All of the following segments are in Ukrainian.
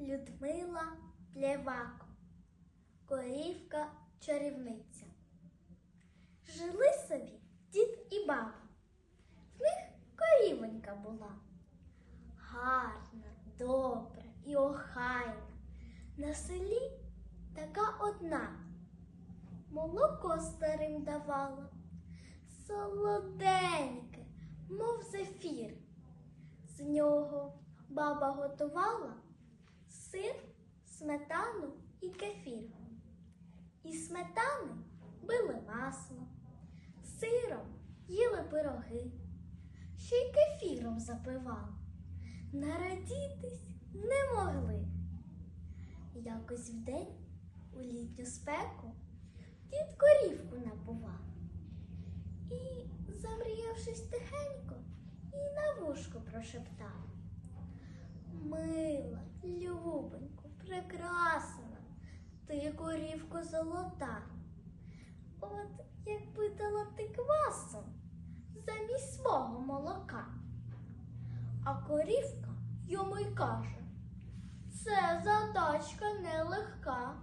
Людмила Плєвако, корівка чарівниця. Жили собі дід і баба. В них корівонька була. Гарна, добра і охайна. На селі така одна. Молоко старим давала, солоденьке, мов зефір. З нього баба готувала сир, сметану і кефір. Із сметани били масло, сиром їли пироги, ще й кефіром запивали. Нарадітись не могли. Якось вдень у літню спеку дід корівку напував. І, замріявшись тихенько, і на вушко прошептав. Мила, любонько, прекрасна, ти корівко золота. От якби дала ти квасом замість свого молока. А корівка йому й каже, це задачка нелегка.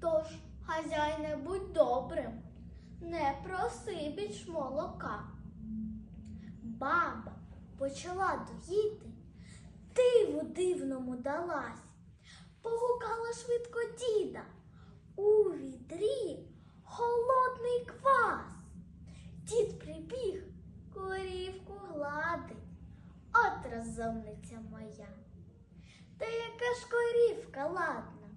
Тож, хазяйне, будь добрим, не проси більш молока. Баба почала доїти, диву дивному далась, погукала швидко діда. У відрі холодний квас. Дід прибіг, корівку гладить. От розумниця моя. Та яка ж корівка ладна,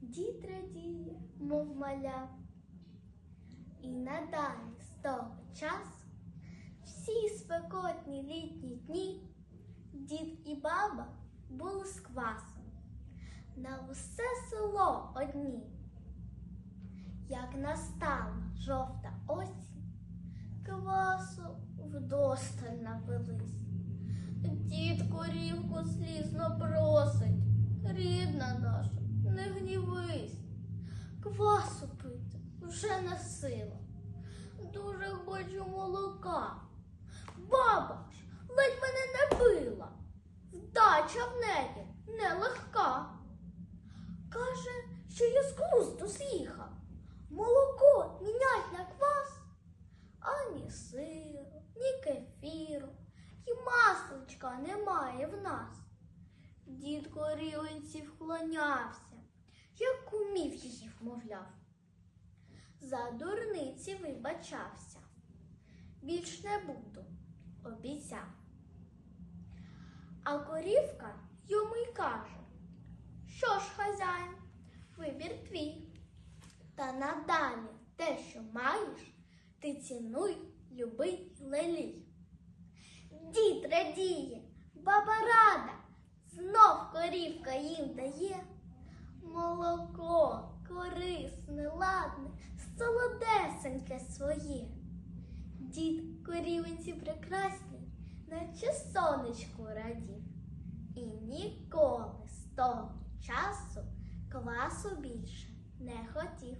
дід радіє, мов маля. І надалі з того часу всі спекотні літні дні дід і баба були з квасом на усе село одні. Як настала жовта осінь, квасу вдосталь напились. Дід корівку слізно просить, рідна наша, не гнівись. Квасу пити вже не сила. Дуже хочу молока. Баба ж ледь мене не била. Вдача в неї нелегка. Каже, що я з глузду з'їхав. Молоко мінять на квас, ані сиру, ні кефіру, і масличка немає в нас. Дід корівенці вклонявся, як умів її вмовляв. За дурниці вибачався. Більш не буду, обіцяв. А корівка йому й каже, що ж, хазяїн, вибір твій. Та надалі те, що маєш, ти цінуй, люби й лелій. Дід радіє, баба рада, знов корівка їм дає. Молоко корисне, ладне, солодесеньке своє. Дід корівенці прекрасний, наче сонечку радів. І ніколи з того часу квасу більше не хотів.